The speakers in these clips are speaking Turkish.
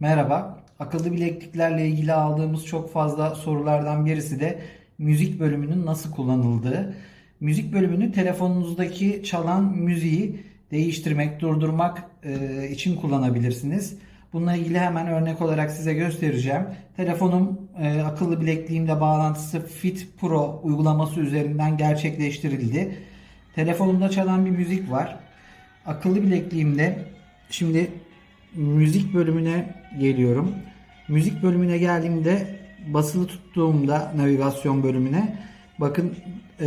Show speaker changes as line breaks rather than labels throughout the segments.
Merhaba. Akıllı bilekliklerle ilgili aldığımız çok fazla sorulardan birisi de müzik bölümünün nasıl kullanıldığı. Müzik bölümünü telefonunuzdaki çalan müziği değiştirmek, durdurmak e, için kullanabilirsiniz. Bununla ilgili hemen örnek olarak size göstereceğim. Telefonum e, akıllı bilekliğimle bağlantısı Fit Pro uygulaması üzerinden gerçekleştirildi. Telefonumda çalan bir müzik var. Akıllı bilekliğimde şimdi müzik bölümüne geliyorum. Müzik bölümüne geldiğimde basılı tuttuğumda navigasyon bölümüne bakın e,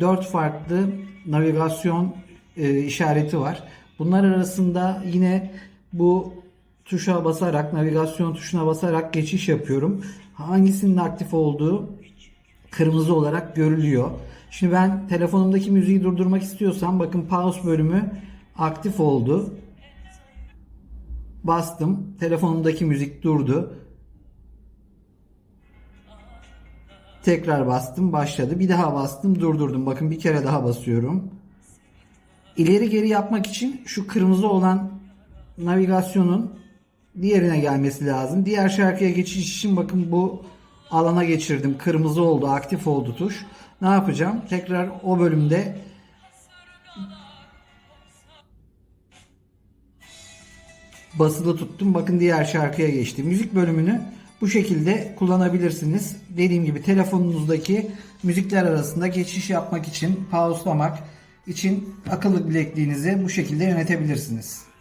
4 farklı navigasyon e, işareti var. Bunlar arasında yine bu tuşa basarak navigasyon tuşuna basarak geçiş yapıyorum. Hangisinin aktif olduğu kırmızı olarak görülüyor. Şimdi ben telefonumdaki müziği durdurmak istiyorsam bakın pause bölümü aktif oldu. Bastım. Telefonumdaki müzik durdu. Tekrar bastım. Başladı. Bir daha bastım. Durdurdum. Bakın bir kere daha basıyorum. İleri geri yapmak için şu kırmızı olan navigasyonun diğerine gelmesi lazım. Diğer şarkıya geçiş için bakın bu alana geçirdim. Kırmızı oldu, aktif oldu tuş. Ne yapacağım? Tekrar o bölümde basılı tuttum. Bakın diğer şarkıya geçti. Müzik bölümünü bu şekilde kullanabilirsiniz. Dediğim gibi telefonunuzdaki müzikler arasında geçiş yapmak için, pauzlamak için akıllı bilekliğinizi bu şekilde yönetebilirsiniz.